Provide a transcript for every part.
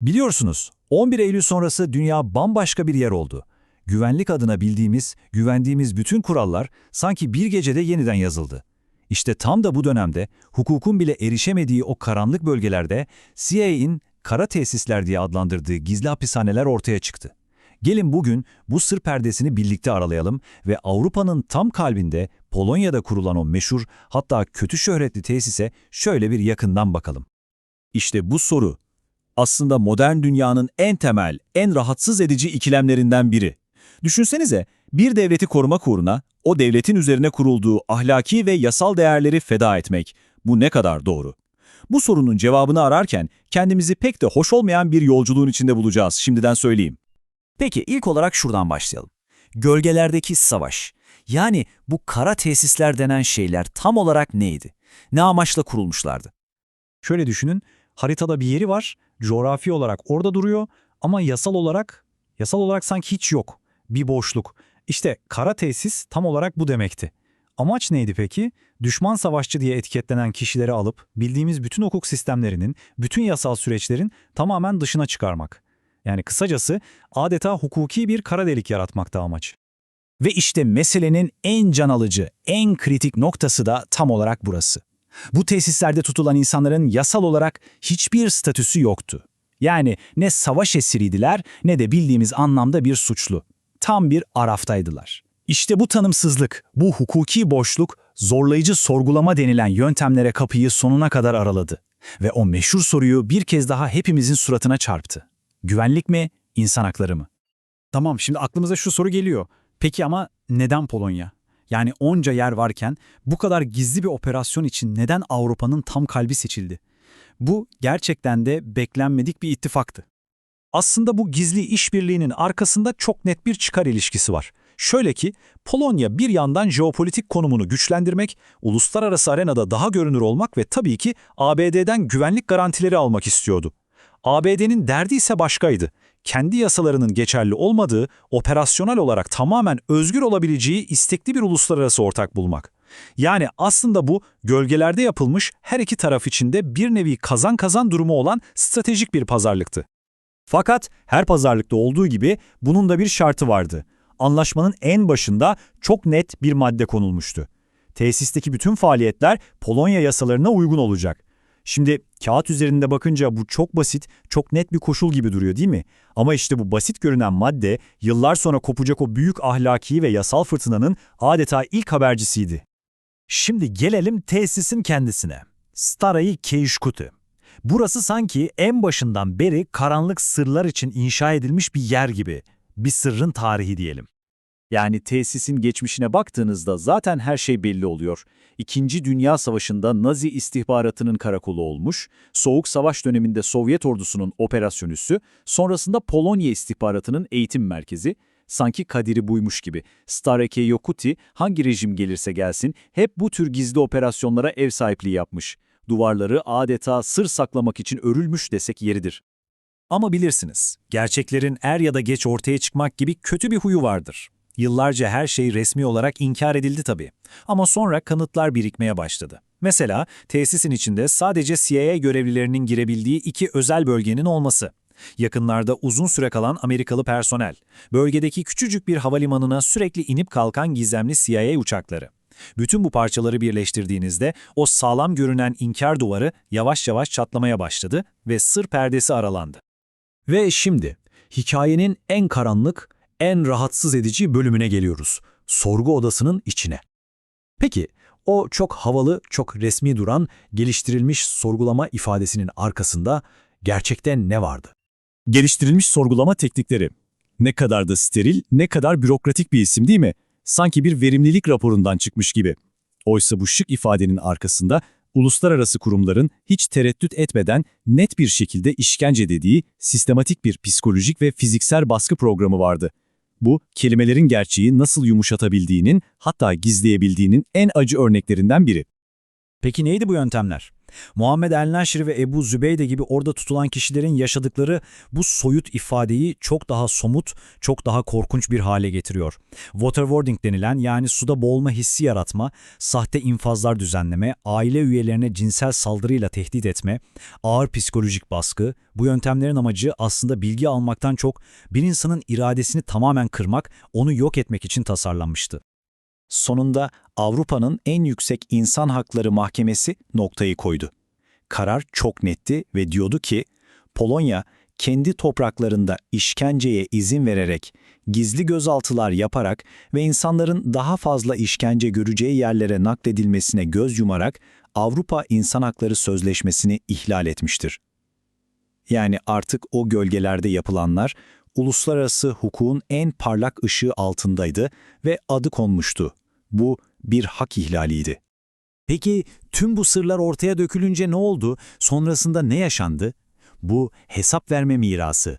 Biliyorsunuz, 11 Eylül sonrası dünya bambaşka bir yer oldu. Güvenlik adına bildiğimiz, güvendiğimiz bütün kurallar sanki bir gecede yeniden yazıldı. İşte tam da bu dönemde hukukun bile erişemediği o karanlık bölgelerde CIA'in kara tesisler diye adlandırdığı gizli hapishaneler ortaya çıktı. Gelin bugün bu sır perdesini birlikte aralayalım ve Avrupa'nın tam kalbinde Polonya'da kurulan o meşhur hatta kötü şöhretli tesise şöyle bir yakından bakalım. İşte bu soru aslında modern dünyanın en temel, en rahatsız edici ikilemlerinden biri. Düşünsenize, bir devleti korumak uğruna o devletin üzerine kurulduğu ahlaki ve yasal değerleri feda etmek. Bu ne kadar doğru? Bu sorunun cevabını ararken kendimizi pek de hoş olmayan bir yolculuğun içinde bulacağız, şimdiden söyleyeyim. Peki ilk olarak şuradan başlayalım. Gölgelerdeki savaş. Yani bu kara tesisler denen şeyler tam olarak neydi? Ne amaçla kurulmuşlardı? Şöyle düşünün, haritada bir yeri var, coğrafi olarak orada duruyor ama yasal olarak, yasal olarak sanki hiç yok. Bir boşluk. İşte kara tesis tam olarak bu demekti. Amaç neydi peki? Düşman savaşçı diye etiketlenen kişileri alıp bildiğimiz bütün hukuk sistemlerinin, bütün yasal süreçlerin tamamen dışına çıkarmak. Yani kısacası adeta hukuki bir kara delik yaratmakta amaç. Ve işte meselenin en can alıcı, en kritik noktası da tam olarak burası. Bu tesislerde tutulan insanların yasal olarak hiçbir statüsü yoktu. Yani ne savaş esiriydiler ne de bildiğimiz anlamda bir suçlu. Tam bir araftaydılar. İşte bu tanımsızlık, bu hukuki boşluk, zorlayıcı sorgulama denilen yöntemlere kapıyı sonuna kadar araladı. Ve o meşhur soruyu bir kez daha hepimizin suratına çarptı. Güvenlik mi, insan hakları mı? Tamam şimdi aklımıza şu soru geliyor. Peki ama neden Polonya? Yani onca yer varken bu kadar gizli bir operasyon için neden Avrupa'nın tam kalbi seçildi? Bu gerçekten de beklenmedik bir ittifaktı. Aslında bu gizli işbirliğinin arkasında çok net bir çıkar ilişkisi var. Şöyle ki, Polonya bir yandan jeopolitik konumunu güçlendirmek, uluslararası arenada daha görünür olmak ve tabii ki ABD'den güvenlik garantileri almak istiyordu. ABD'nin derdi ise başkaydı. Kendi yasalarının geçerli olmadığı, operasyonel olarak tamamen özgür olabileceği istekli bir uluslararası ortak bulmak. Yani aslında bu gölgelerde yapılmış her iki taraf içinde bir nevi kazan kazan durumu olan stratejik bir pazarlıktı. Fakat her pazarlıkta olduğu gibi bunun da bir şartı vardı. Anlaşmanın en başında çok net bir madde konulmuştu. Tesisteki bütün faaliyetler Polonya yasalarına uygun olacak. Şimdi kağıt üzerinde bakınca bu çok basit, çok net bir koşul gibi duruyor değil mi? Ama işte bu basit görünen madde yıllar sonra kopacak o büyük ahlaki ve yasal fırtınanın adeta ilk habercisiydi. Şimdi gelelim tesisin kendisine. Starayı Keyşkutu. Burası sanki en başından beri karanlık sırlar için inşa edilmiş bir yer gibi. Bir sırrın tarihi diyelim. Yani tesisin geçmişine baktığınızda zaten her şey belli oluyor. İkinci Dünya Savaşı'nda Nazi istihbaratının karakolu olmuş, Soğuk Savaş döneminde Sovyet ordusunun operasyon üssü, sonrasında Polonya istihbaratının eğitim merkezi, sanki kaderi buymuş gibi. Stareke Yokuti hangi rejim gelirse gelsin hep bu tür gizli operasyonlara ev sahipliği yapmış. Duvarları adeta sır saklamak için örülmüş desek yeridir. Ama bilirsiniz, gerçeklerin er ya da geç ortaya çıkmak gibi kötü bir huyu vardır. Yıllarca her şey resmi olarak inkar edildi tabii. Ama sonra kanıtlar birikmeye başladı. Mesela tesisin içinde sadece CIA görevlilerinin girebildiği iki özel bölgenin olması. Yakınlarda uzun süre kalan Amerikalı personel. Bölgedeki küçücük bir havalimanına sürekli inip kalkan gizemli CIA uçakları. Bütün bu parçaları birleştirdiğinizde o sağlam görünen inkar duvarı yavaş yavaş çatlamaya başladı ve sır perdesi aralandı. Ve şimdi hikayenin en karanlık, en rahatsız edici bölümüne geliyoruz. Sorgu odasının içine. Peki, o çok havalı, çok resmi duran, geliştirilmiş sorgulama ifadesinin arkasında gerçekten ne vardı? Geliştirilmiş sorgulama teknikleri. Ne kadar da steril, ne kadar bürokratik bir isim değil mi? Sanki bir verimlilik raporundan çıkmış gibi. Oysa bu şık ifadenin arkasında uluslararası kurumların hiç tereddüt etmeden net bir şekilde işkence dediği sistematik bir psikolojik ve fiziksel baskı programı vardı. Bu, kelimelerin gerçeği nasıl yumuşatabildiğinin, hatta gizleyebildiğinin en acı örneklerinden biri. Peki neydi bu yöntemler? Muhammed el-Naşri ve Ebu Zübeyde gibi orada tutulan kişilerin yaşadıkları bu soyut ifadeyi çok daha somut, çok daha korkunç bir hale getiriyor. Waterboarding denilen yani suda boğulma hissi yaratma, sahte infazlar düzenleme, aile üyelerine cinsel saldırıyla tehdit etme, ağır psikolojik baskı, bu yöntemlerin amacı aslında bilgi almaktan çok bir insanın iradesini tamamen kırmak, onu yok etmek için tasarlanmıştı. Sonunda Avrupa'nın en yüksek insan hakları mahkemesi noktayı koydu. Karar çok netti ve diyordu ki, Polonya kendi topraklarında işkenceye izin vererek, gizli gözaltılar yaparak ve insanların daha fazla işkence göreceği yerlere nakledilmesine göz yumarak Avrupa İnsan Hakları Sözleşmesi'ni ihlal etmiştir. Yani artık o gölgelerde yapılanlar uluslararası hukukun en parlak ışığı altındaydı ve adı konmuştu. Bu bir hak ihlaliydi. Peki tüm bu sırlar ortaya dökülünce ne oldu? Sonrasında ne yaşandı? Bu hesap verme mirası.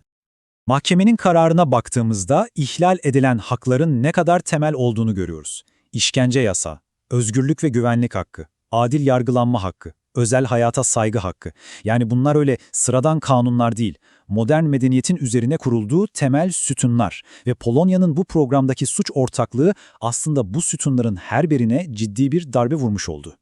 Mahkemenin kararına baktığımızda ihlal edilen hakların ne kadar temel olduğunu görüyoruz. İşkence yasa, özgürlük ve güvenlik hakkı, adil yargılanma hakkı, özel hayata saygı hakkı. Yani bunlar öyle sıradan kanunlar değil, modern medeniyetin üzerine kurulduğu temel sütunlar ve Polonya'nın bu programdaki suç ortaklığı aslında bu sütunların her birine ciddi bir darbe vurmuş oldu.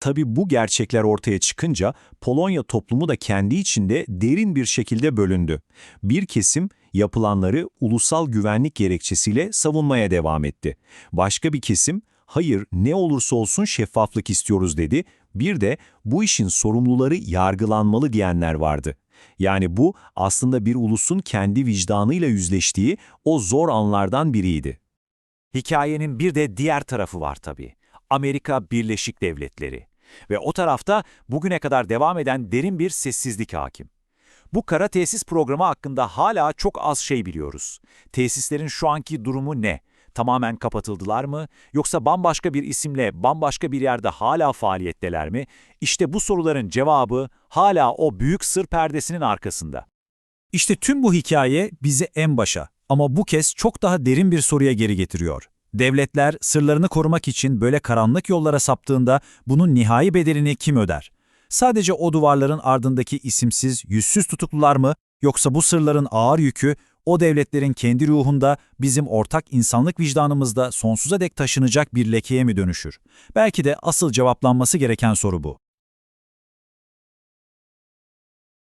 Tabii bu gerçekler ortaya çıkınca Polonya toplumu da kendi içinde derin bir şekilde bölündü. Bir kesim yapılanları ulusal güvenlik gerekçesiyle savunmaya devam etti. Başka bir kesim hayır ne olursa olsun şeffaflık istiyoruz dedi. Bir de bu işin sorumluları yargılanmalı diyenler vardı. Yani bu aslında bir ulusun kendi vicdanıyla yüzleştiği o zor anlardan biriydi. Hikayenin bir de diğer tarafı var tabii. Amerika Birleşik Devletleri. Ve o tarafta bugüne kadar devam eden derin bir sessizlik hakim. Bu kara tesis programı hakkında hala çok az şey biliyoruz. Tesislerin şu anki durumu ne? Tamamen kapatıldılar mı? Yoksa bambaşka bir isimle bambaşka bir yerde hala faaliyetteler mi? İşte bu soruların cevabı hala o büyük sır perdesinin arkasında. İşte tüm bu hikaye bizi en başa ama bu kez çok daha derin bir soruya geri getiriyor. Devletler sırlarını korumak için böyle karanlık yollara saptığında bunun nihai bedelini kim öder? Sadece o duvarların ardındaki isimsiz, yüzsüz tutuklular mı yoksa bu sırların ağır yükü o devletlerin kendi ruhunda bizim ortak insanlık vicdanımızda sonsuza dek taşınacak bir lekeye mi dönüşür? Belki de asıl cevaplanması gereken soru bu.